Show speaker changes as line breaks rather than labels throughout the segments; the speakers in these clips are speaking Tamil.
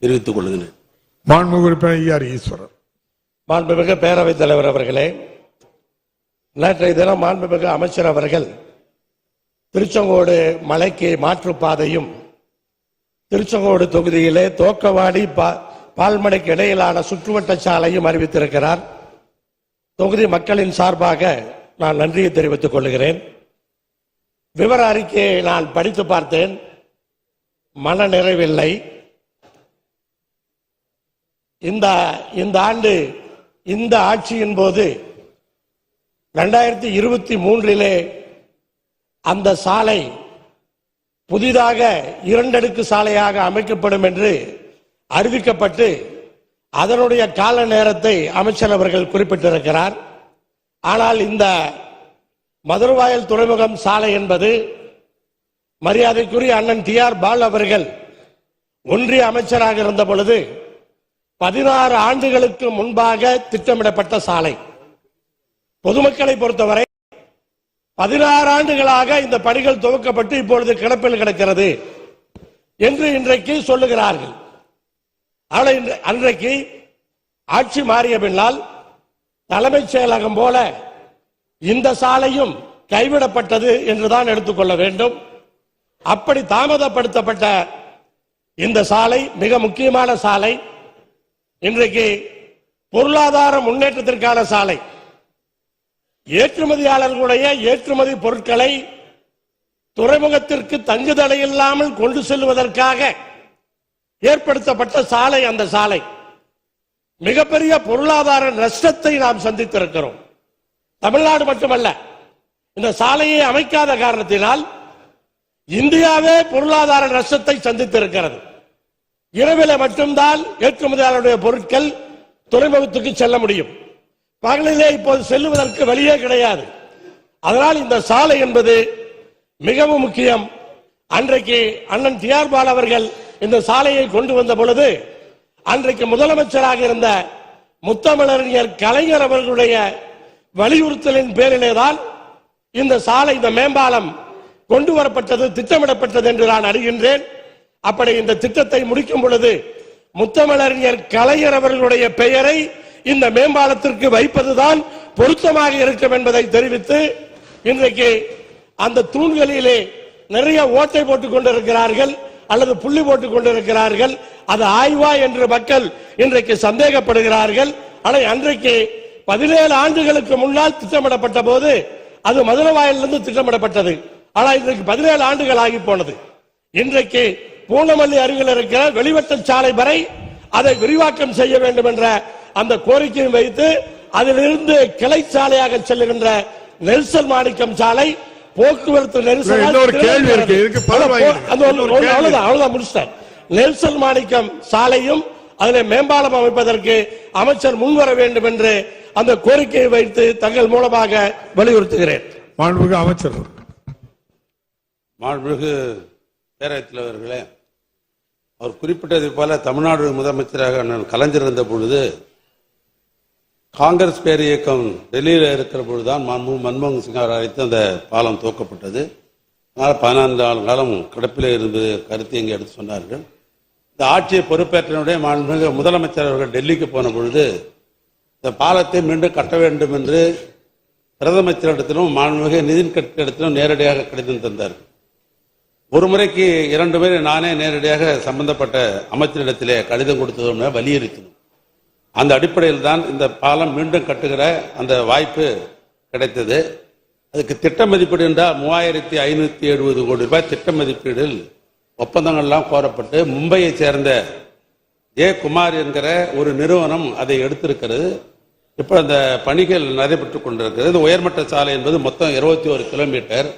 தெரிவித்துக் கொள்கிறேன்
மாண்புமிகு உறுப்பினர் ஈஆர் ஈஸ்வரன்
மாண்புமிகு பேரவைத் தலைவர் அவர்களே நேற்றைய தினம் மாண்புமிகு அமைச்சர் அவர்கள் திருச்செங்கோடு மலைக்கு மாற்றுப்பாதையும் திருச்செங்கோடு தொகுதியிலே தோக்கவாடி பா- பால்மனைக்கு இடையிலான சுற்றுவட்ட சாலையும் அறிவித்திருக்கிறார். தொகுதி மக்களின் சார்பாக நான் நன்றியை தெரிவித்துக் கொள்கிறேன். விவர அறிக்கையை நான் படித்து பார்த்தேன். மன நிறைவில்லை. இந்த இந்த ஆண்டு இந்த ஆட்சியின் போது ரெண்டாயிரத்தி இருபத்தி மூன்றிலே அந்த சாலை புதிதாக இரண்டடுக்கு சாலையாக அமைக்கப்படும் என்று அறிவிக்கப்பட்டு அதனுடைய கால நேரத்தை அமைச்சர் அவர்கள் குறிப்பிட்டிருக்கிறார். ஆனால் இந்த மதுரவாயல் துறைமுகம் சாலை என்பது மரியாதைக்குரிய அண்ணன் டி ஆர் பால் அவர்கள் ஒன்றிய அமைச்சராக இருந்த பொழுது பதினாறு ஆண்டுகளுக்கு முன்பாக திட்டமிடப்பட்ட சாலை. பொதுமக்களை பொறுத்தவரை பதினாறு ஆண்டுகளாக இந்த பணிகள் துவக்கப்பட்டு இப்பொழுது கிடப்பில் கிடக்கிறது என்று இன்றைக்கு சொல்லுகிறார்கள். ஆனால் இன்று- அன்றைக்கு ஆட்சி மாறிய பின்னால் தலைமைச் செயலகம் போல இந்த சாலையும் கைவிடப்பட்டது என்றுதான் எடுத்துக்கொள்ள வேண்டும். அப்படி தாமதப்படுத்தப்பட்ட இந்த சாலை மிக முக்கியமான சாலை. இன்றைக்கு பொருளாதார முன்னேற்றத்திற்கான சாலை. ஏற்றுமதியாளர்களுடைய ஏற்றுமதி பொருட்களை துறைமுகத்திற்கு தங்குதடை இல்லாமல் கொண்டு செல்வதற்காக ஏற்படுத்தப்பட்ட சாலை அந்த சாலை. மிகப்பெரிய பொருளாதார நஷ்டத்தை நாம் சந்தித்திருக்கிறோம். தமிழ்நாடு மட்டுமல்ல இந்த சாலையை அமைக்காத காரணத்தினால் இந்தியாவே பொருளாதார நஷ்டத்தை சந்தித்திருக்கிறது. இரவில் மட்டும்தான் ஏற்றுமதியாளருடைய பொருட்கள் துறைமுகத்துக்கு செல்ல முடியும். பகலிலே இப்போது செல்லுவதற்கு வழியே கிடையாது. அதனால் இந்த சாலை என்பது மிகவும் முக்கியம். அன்றைக்கு அண்ணன் டி ஆர் பால் அவர்கள் இந்த சாலையை கொண்டு வந்த பொழுது அன்றைக்கு முதலமைச்சராக இருந்த முத்தமிழறிஞர் கலைஞர் அவர்களுடைய வலியுறுத்தலின் பேரிலேதான் இந்த சாலை இந்த மேம்பாலம் கொண்டு வரப்பட்டது திட்டமிடப்பட்டது என்று நான் அறிகின்றேன். அப்படி இந்த திட்டத்தை முடிக்கும் பொழுது முத்தமிழறிஞர் கலைஞர் அவர்களுடைய பெயரை இந்த மேம்பாலத்திற்கு வைப்பதுதான் பொருத்தமாக இருக்கும் என்பதை தெரிவித்து இன்றைக்கு அந்த தூண்களிலே நிறைய ஓட்டை போட்டுக் கொண்டிருக்கிறார்கள் அல்லது புள்ளி போட்டுக் கொண்டிருக்கிறார்கள். அது ஆய்வா என்று மக்கள் இன்றைக்கு சந்தேகப்படுகிறார்கள். ஆனால் அன்றைக்கு பதினேழு ஆண்டுகளுக்கு முன்னால் திட்டமிடப்பட்ட போது அது மதுரவாயிலிருந்து திட்டமிடப்பட்டது. ஆனால் இன்றைக்கு பதினேழு ஆண்டுகள் ஆகி போனது. இன்றைக்கு பூனமல்லி அருகில் இருக்கிற வெளிவட்ட சாலை வரை அதை விரிவாக்கம் செய்ய வேண்டும் என்ற அந்த கோரிக்கையை வைத்து அதிலிருந்து கிளை சாலையாக செல்லுகின்ற நெல்சன் மாணிக்கம் சாலை போக்குவரத்து முடிச்சிட்டேன். நெல்சன் மாணிக்கம் சாலையும் அதில் மேம்பாலம் அமைப்பதற்கு அமைச்சர் முன்வர வேண்டும் என்று அந்த கோரிக்கையை வைத்து தங்கள் மூலமாக வலியுறுத்துகிறேன்.
மாண்புமிகு அமைச்சர்.
மாண்புமிகு பேரவைத் தலைவர்களே அவர் குறிப்பிட்டது போல தமிழ்நாடு முதலமைச்சராக நான் கலைஞர் இருந்த பொழுது காங்கிரஸ் பேர் இயக்கம் டெல்லியில் இருக்கிற பொழுதுதான் மாண்புமிகு மன்மோகன் சிங் அவர் அழைத்து அந்த பாலம் துவக்கப்பட்டது. அதனால் பதினான்கு ஆண்டு காலம் கிடப்பில் இருந்து கருத்தை இங்கே எடுத்து சொன்னார்கள். இந்த ஆட்சியை பொறுப்பேற்றனுடைய மாண்புமிகு முதலமைச்சர் அவர்கள் டெல்லிக்கு போன பொழுது இந்த பாலத்தை மீண்டும் கட்ட வேண்டும் என்று பிரதமரிடத்திலும் மாண்புமிகு நிதின் கட்கரிடத்திலும் நேரடியாக கடிதம் தந்தார்கள். ஒரு முறைக்கு இரண்டு பேர் நானே நேரடியாக சம்பந்தப்பட்ட அமைச்சரிடத்திலே கடிதம் கொடுத்ததும் வலியுறுத்தினோம் அந்த அடிப்படையில் தான் இந்த பாலம் மீண்டும் கட்டுகிற அந்த வாய்ப்பு கிடைத்தது. அதுக்கு திட்ட மதிப்பீடு என்றால் மூவாயிரத்தி ஐநூற்றி எழுபது கோடி ரூபாய் திட்ட மதிப்பீடில் ஒப்பந்தங்கள்லாம் கோரப்பட்டு மும்பையை சேர்ந்த ஜே குமார் என்கிற ஒரு நிறுவனம் அதை எடுத்திருக்கிறது. இப்போ அந்த பணிகள் நடைபெற்று கொண்டிருக்கிறது. இந்த உயர்மட்ட சாலை என்பது மொத்தம் இருபத்தி ஒரு கிலோமீட்டர்.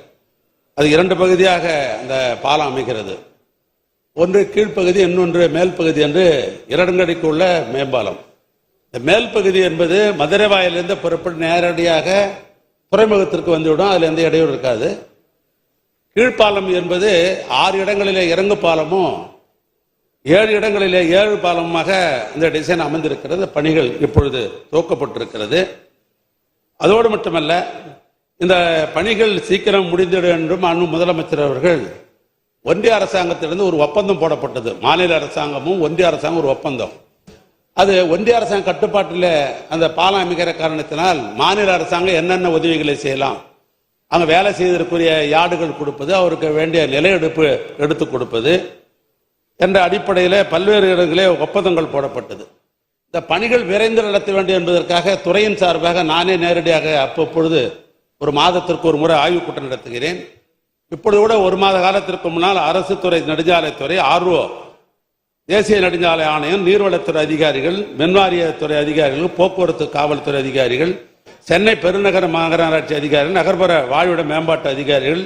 அது இரண்டு பகுதியாக அந்த பாலம் அமைகிறது. ஒன்று கீழ்ப்பகுதி இன்னொன்று மேல் பகுதி என்று இரண்டடிக்கு உள்ள மேம்பாலம். இந்த மேல் பகுதி என்பது மதுரை வாயிலிருந்து புறப்பட்டு நேரடியாக துறைமுகத்திற்கு வந்துவிடும். அதில் எந்த இடையூறு இருக்காது. கீழ்ப்பாலம் என்பது ஆறு இடங்களிலே இறங்கு பாலமும் ஏழு இடங்களிலே ஏழு பாலமாக இந்த டிசைன் அமைந்திருக்கிறது. பணிகள் இப்பொழுது துவக்கப்பட்டிருக்கிறது. அதோடு மட்டுமல்ல இந்த பணிகள் சீக்கிரம் முடிந்திடும் என்றும் அண்ணு முதலமைச்சர் அவர்கள் ஒன்றிய அரசாங்கத்திலிருந்து ஒரு ஒப்பந்தம் போடப்பட்டது. மாநில அரசாங்கமும் ஒன்றிய அரசாங்கம் ஒரு ஒப்பந்தம். அது ஒன்றிய அரசாங்க கட்டுப்பாட்டில் அந்த பாலம் அமைக்கிற காரணத்தினால் மாநில அரசாங்கம் என்னென்ன உதவிகளை செய்யலாம் அங்கே வேலை செய்வதற்குரிய யார்டுகள் கொடுப்பது அவருக்கு வேண்டிய நிலையெடுப்பு எடுத்து கொடுப்பது என்ற அடிப்படையில் பல்வேறு இடங்களே ஒப்பந்தங்கள் போடப்பட்டது. இந்த பணிகள் விரைந்து நடத்த வேண்டும் என்பதற்காக துறையின் சார்பாக நானே நேரடியாக அப்பப்பொழுது ஒரு மாதத்திற்கு ஒரு முறை ஆய்வுக் கூட்டம் நடத்துகிறேன். இப்பொழுது கூட ஒரு மாத காலத்திற்கு முன்னால் அரசு துறை நெடுஞ்சாலைத்துறை ஆர்வோ தேசிய நெடுஞ்சாலை ஆணையம் நீர்வளத்துறை அதிகாரிகள் மின்வாரியத்துறை அதிகாரிகள் போக்குவரத்து காவல்துறை அதிகாரிகள் சென்னை பெருநகர மாநகராட்சி அதிகாரிகள் நகர்ப்புற வாழ்விட மேம்பாட்டு அதிகாரிகள்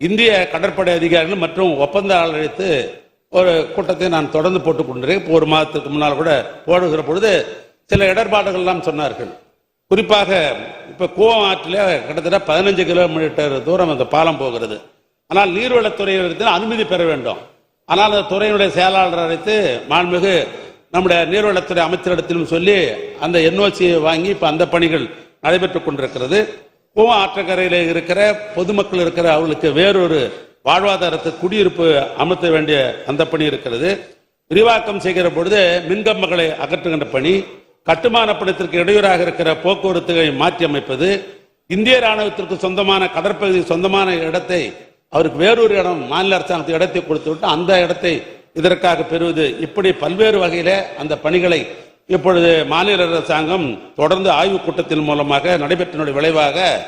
இந்திய கடற்படை அதிகாரிகள் மற்றும் ஒப்பந்தாளர் அழைத்து ஒரு கூட்டத்தை நான் தொடர்ந்து போட்டுக் கொண்டிருக்கேன் இப்போ ஒரு மாதத்துக்கு முன்னால் கூட போடுகிற பொழுது சில இடர்பாடுகள்லாம் சொன்னார்கள். குறிப்பாக இப்ப கோவம் ஆற்றில் கிட்டத்தட்ட பதினஞ்சு கிலோமீட்டர் தூரம் அந்த பாலம் போகிறது. ஆனால் நீர்வளத்துறையிடத்தில் அனுமதி பெற வேண்டும். ஆனால் அந்த துறையினுடைய செயலாளர் அழைத்து மாண்புமிகு நம்முடைய நீர்வளத்துறை அமைச்சரிடத்திலும் சொல்லி அந்த என்ஓசியை வாங்கி இப்போ அந்த பணிகள் நடைபெற்றுக் கொண்டிருக்கிறது. கூவம் ஆற்றக்கரையில் இருக்கிற பொதுமக்கள் இருக்கிற அவர்களுக்கு வேறொரு வாழ்வாதாரத்தை குடியிருப்பு அமர்த்த வேண்டிய அந்த பணி இருக்கிறது. விரிவாக்கம் செய்கிற பொழுது மின்கம்பங்களை அகற்றுகின்ற பணி கட்டுமான பணத்திற்கு இடையூறாக இருக்கிற போக்குவரத்துகளை மாற்றி அமைப்பது இந்திய ராணுவத்திற்கு சொந்தமான கடற்பகுதி சொந்தமான இடத்தை அவருக்கு வேறொரு இடம் மாநில அரசாங்கத்துக்கு இடத்தை கொடுத்து விட்டு அந்த இடத்தை இதற்காக பெறுவது. இப்படி பல்வேறு வகையில அந்த பணிகளை இப்பொழுது மாநில அரசாங்கம் தொடர்ந்து ஆய்வுக் கூட்டத்தின் மூலமாக நடைபெற்றனுடைய விளைவாக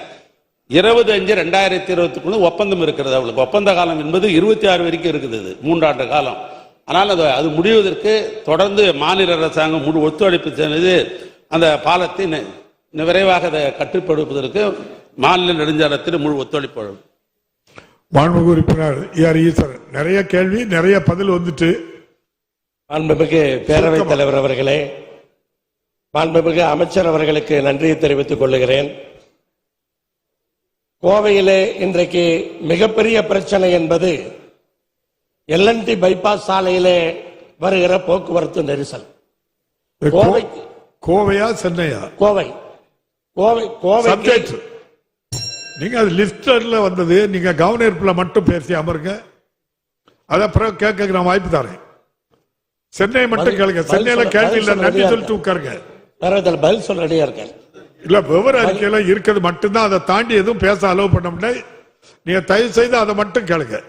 இருபது அஞ்சு ரெண்டாயிரத்தி இருபத்துக்குள்ள ஒப்பந்தம் இருக்கிறது அவளுக்கு. ஒப்பந்த காலம் என்பது இருபத்தி ஆறு வரைக்கும் இருக்குது மூன்றாண்டு காலம். ஆனால் அது அது முடிவதற்கு தொடர்ந்து மாநில அரசாங்கம் முழு ஒத்துழைப்பு செய்து அந்த பாலத்தை நி- நி- விரைவாக அதை கட்டுப்படுத்துவதற்கு மாநில நெடுஞ்சாலத்தில் முழு ஒத்துழைப்பு. வழங்கும்.
மாண்புமிகு உறுப்பினர் ஏஆர் ஈஸ்வரன் நிறைய கேள்வி நிறைய பதில் வந்துட்டு.
மாண்புமிகு பேரவைத் தலைவர் அவர்களே மாண்புமிகு அமைச்சர் அவர்களுக்கு நன்றியை தெரிவித்துக் கொள்ளுகிறேன் கோவையிலே இன்றைக்கு மிகப்பெரிய பிரச்சனை என்பது எல்என்டி பைபாஸ் சாலையிலே வருகிற போக்குவரத்து நெரிசல்.
இது கோ-
கோவைக்கு.
கோவையா சென்னையா?
கோவை. கோவை கோவை
சப்ஜெக்ட். நீங்க அது லிஸ்டர்ல வந்தது. நீங்க கவர்னர்ல மட்டும் பேசி அமருங்க அத அப்புறம் கேட்க நான் வாய்ப்பு தரேன். சென்னை மட்டும் கேளுங்க. சென்னையில கேள்வி இல்ல. நன்றி சொல்லிட்டு உட்காருங்க.
பதில் சொல்ல ரெடியா இருக்கேன்.
இல்ல விவர அறிக்கையில இருக்கிறது மட்டும்தான். அதை தாண்டி எதுவும் பேச அலோவ் பண்ண முடியாது நீங்க தயவு செய்து அதை மட்டும் கேளுங்க.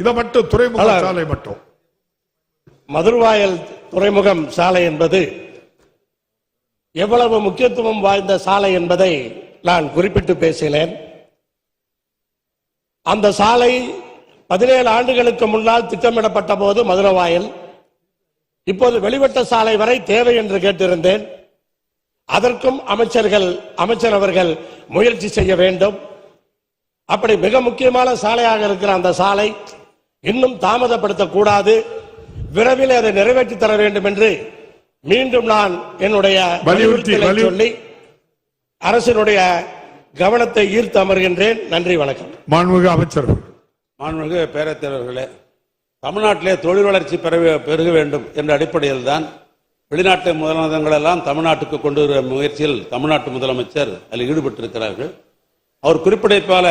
இதை மட்டும் துறைமுக. சாலை மட்டும்
மதுர்வாயல் துறைமுகம் சாலை என்பது எவ்வளவு முக்கியத்துவம் வாய்ந்த சாலை என்பதை நான் குறிப்பிட்டு பேசினேன். அந்த சாலை பதினேழு ஆண்டுகளுக்கு முன்னால் திட்டமிடப்பட்ட போது மதுரவாயல் இப்போது வெளிவட்ட சாலை வரை தேவை என்று கேட்டிருந்தேன். அதற்கும் அமைச்சர்கள் அமைச்சர் அவர்கள் முயற்சி செய்ய வேண்டும். அப்படி மிக முக்கியமான சாலையாக இருக்கிற அந்த சாலை இன்னும் தாமதப்படுத்தக்கூடாது. விரைவில் அதை நிறைவேற்றி தர வேண்டும் என்று மீண்டும் நான் என்னுடைய
வலியுறுத்தி,
வலியுறுத்தலை
வலியுறுத்தி.
சொல்லி அரசினுடைய கவனத்தை ஈர்த்து அமர்கின்றேன். நன்றி வணக்கம்.
மாண்புமிகு அமைச்சர்
மாண்புமிகு பேரத்தலைவர்களே தமிழ்நாட்டிலே தொழில் வளர்ச்சி பெற பெருக வேண்டும் என்ற அடிப்படையில் தான் வெளிநாட்டு முதலமைச்சர்கள் எல்லாம் தமிழ்நாட்டுக்கு கொண்டு வர முயற்சியில் தமிழ்நாட்டு முதலமைச்சர் அதில் ஈடுபட்டிருக்கிறார்கள். அவர் குறிப்பிட்டது போல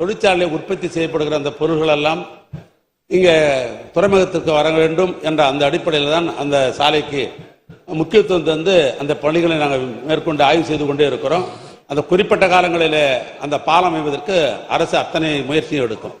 தொழிற்சாலையில் உற்பத்தி செய்யப்படுகிற அந்த பொருள்கள் எல்லாம் இங்கே துறைமுகத்திற்கு வர வேண்டும் என்ற அந்த அடிப்படையில் தான் அந்த சாலைக்கு முக்கியத்துவம் தந்து அந்த பணிகளை நாங்கள் மேற்கொண்டு ஆய்வு செய்து கொண்டே இருக்கிறோம். அந்த குறிப்பிட்ட காலங்களில் அந்த பாலம் அமைவதற்கு அரசு அத்தனை முயற்சியும் எடுக்கும்.